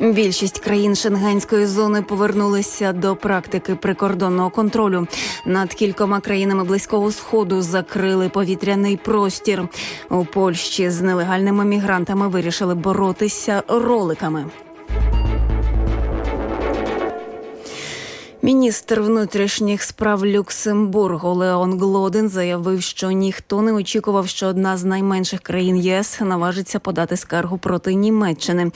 Більшість країн шенгенської зони повернулися до практики прикордонного контролю. Над кількома країнами близького сходу закрили повітряний простір. У Польщі з нелегальними мігрантами вирішили боротися роликами. Міністр внутрішніх справ Люксембургу Леон Глоден заявив, що ніхто не очікував, що одна з найменших країн ЄС наважиться подати скаргу проти Німеччини.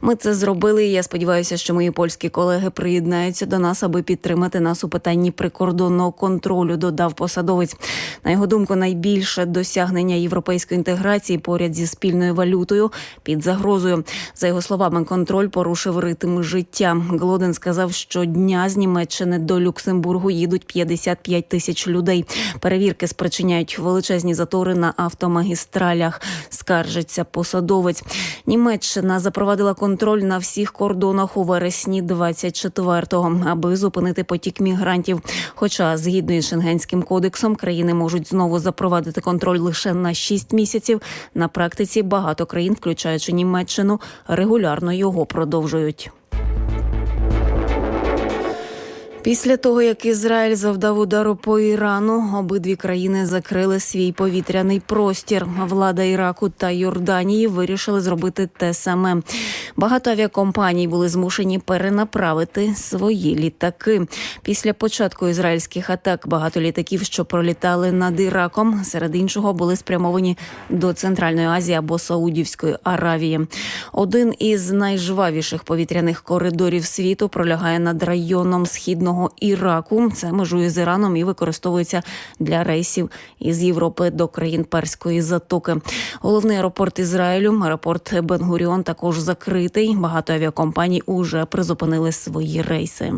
Ми це зробили. і Я сподіваюся, що мої польські колеги приєднаються до нас, аби підтримати нас у питанні прикордонного контролю. Додав посадовець. На його думку, найбільше досягнення європейської інтеграції поряд зі спільною валютою під загрозою. За його словами, контроль порушив ритм життя. Глоден сказав, що дня з Німеччини до Люксембургу їдуть 55 тисяч людей. Перевірки спричиняють величезні затори на автомагістралях. Скаржиться посадовець. Німеччина запровадила контроль на всіх кордонах у вересні 24-го, аби зупинити потік мігрантів. Хоча, згідно із Шенгенським кодексом, країни можуть знову запровадити контроль лише на 6 місяців. На практиці багато країн, включаючи Німеччину, регулярно його продовжують. Після того, як Ізраїль завдав удару по Ірану, обидві країни закрили свій повітряний простір. Влада Іраку та Йорданії вирішили зробити те саме. Багато авіакомпаній були змушені перенаправити свої літаки. Після початку ізраїльських атак багато літаків, що пролітали над Іраком, серед іншого були спрямовані до Центральної Азії або Саудівської Аравії. Один із найжвавіших повітряних коридорів світу пролягає над районом східного Іраку. Це межує з Іраном і використовується для рейсів із Європи до країн Перської затоки. Головний аеропорт Ізраїлю, аеропорт Бенгуріон, також закритий. Багато авіакомпаній уже призупинили свої рейси.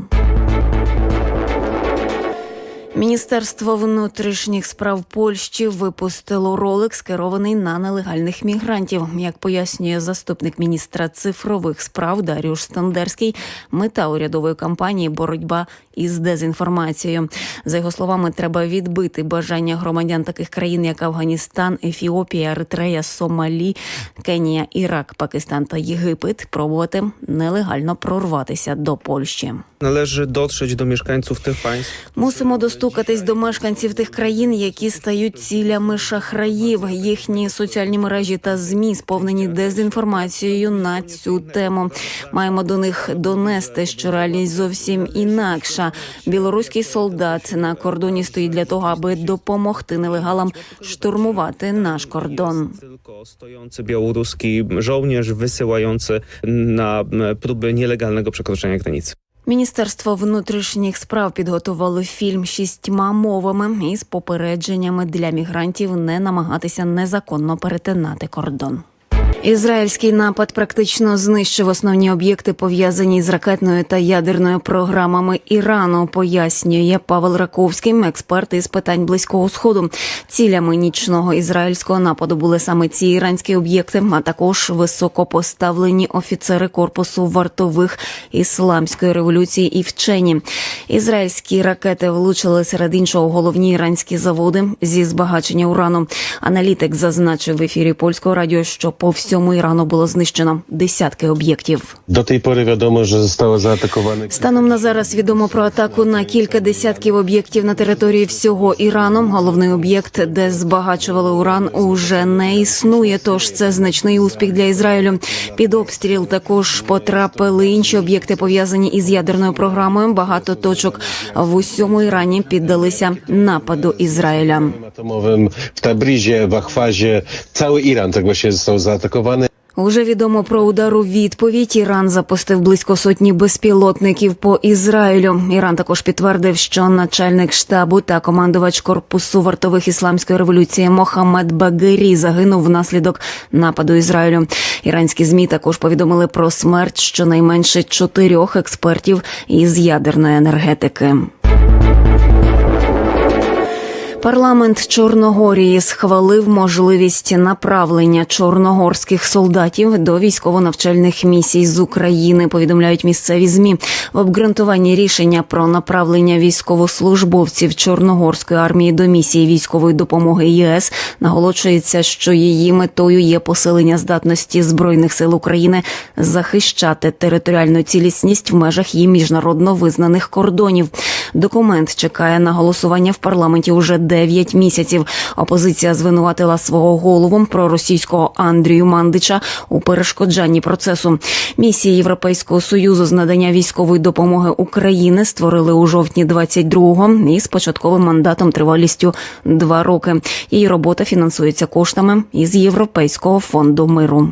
Міністерство внутрішніх справ Польщі випустило ролик, скерований на нелегальних мігрантів. Як пояснює заступник міністра цифрових справ Даріуш Стандерський, мета урядової кампанії боротьба із дезінформацією. За його словами, треба відбити бажання громадян таких країн, як Афганістан, Ефіопія, Еритрея, Сомалі, Кенія, Ірак, Пакистан та Єгипет пробувати нелегально прорватися до Польщі. Należy dotrzeć do mieszkańców tych państw. Мусимо достукатись до мешканців тих країн, які стають цілями шахраїв. Їхні соціальні мережі та змі сповнені дезінформацією на цю тему. Маємо до них донести, що реальність зовсім інакша. Білоруський солдат на кордоні стоїть для того, аби допомогти нелегалам штурмувати наш кордон. Żołnierz wysyłający na m, próby nielegalnego przekroczenia granicy. Міністерство внутрішніх справ підготувало фільм шістьма мовами із попередженнями для мігрантів не намагатися незаконно перетинати кордон. Ізраїльський напад практично знищив основні об'єкти, пов'язані з ракетною та ядерною програмами Ірану. Пояснює Павел Раковський, експерт із питань близького сходу. Цілями нічного ізраїльського нападу були саме ці іранські об'єкти, а також високопоставлені офіцери корпусу вартових ісламської революції і вчені. Ізраїльські ракети влучили серед іншого головні іранські заводи зі збагачення урану. Аналітик зазначив в ефірі польського радіо, що по всьому Ірану було знищено десятки об'єктів. Do tej pory wiadomo, że zostało zaatakowane Станом на зараз відомо про атаку на кілька десятків об'єктів на території всього Ірану. Головний об'єкт, де збагачували уран, уже не існує. Тож це значний успіх для Ізраїлю. Під обстріл також потрапили інші об'єкти, пов'язані із ядерною програмою. Багато точок в усьому Ірані піддалися нападу Ізраїля. atomowym w Tabrizie, w Achwazie. Cały Iran tak właśnie został zaatakowany. Уже відомо про удар у відповідь. Іран запустив близько сотні безпілотників по Ізраїлю. Іран також підтвердив, що начальник штабу та командувач корпусу вартових ісламської революції Мохаммед Багирі загинув внаслідок нападу Ізраїлю. Іранські змі також повідомили про смерть щонайменше чотирьох експертів із ядерної енергетики. Парламент Чорногорії схвалив можливість направлення чорногорських солдатів до військово-навчальних місій з України. Повідомляють місцеві змі в обґрунтуванні рішення про направлення військовослужбовців Чорногорської армії до місії військової допомоги ЄС. Наголошується, що її метою є посилення здатності збройних сил України захищати територіальну цілісність в межах її міжнародно визнаних кордонів. Документ чекає на голосування в парламенті уже 9 місяців. Опозиція звинуватила свого голову проросійського Андрію Мандича у перешкоджанні процесу. Місії Європейського союзу з надання військової допомоги України створили у жовтні 22-го із початковим мандатом тривалістю два роки. Її робота фінансується коштами із Європейського фонду миру.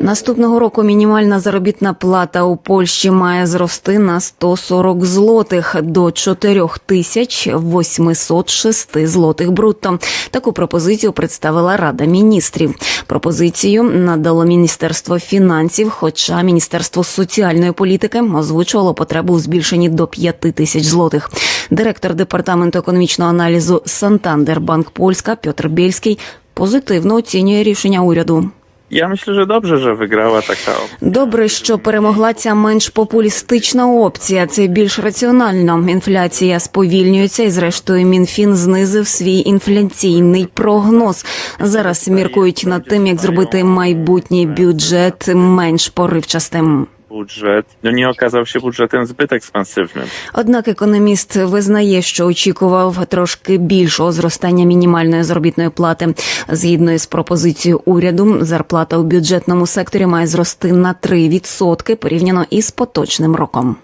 Наступного року мінімальна заробітна плата у Польщі має зрости на 140 злотих до 4806 злотих брутто. Таку пропозицію представила Рада міністрів. Пропозицію надало Міністерство фінансів, хоча Міністерство соціальної політики озвучувало потребу у збільшенні до 5 тисяч злотих. Директор департаменту економічного аналізу Сантандер Банк Польська Пьотр Бєльський позитивно оцінює рішення уряду. Ja myślę, że dobrze, że wygrała taka opcja. Добре, що перемогла ця менш популістична опція. Це більш раціонально. Інфляція сповільнюється, і зрештою мінфін знизив свій інфляційний прогноз. Зараз міркують над тим, як зробити майбутній бюджет менш поривчастим. Budżet no nie okazał się budżetem zbyt. Однак економіст визнає, що очікував трошки більшого зростання мінімальної заробітної плати. Згідно із пропозицією уряду, зарплата у бюджетному секторі має зрости на 3% порівняно із поточним роком.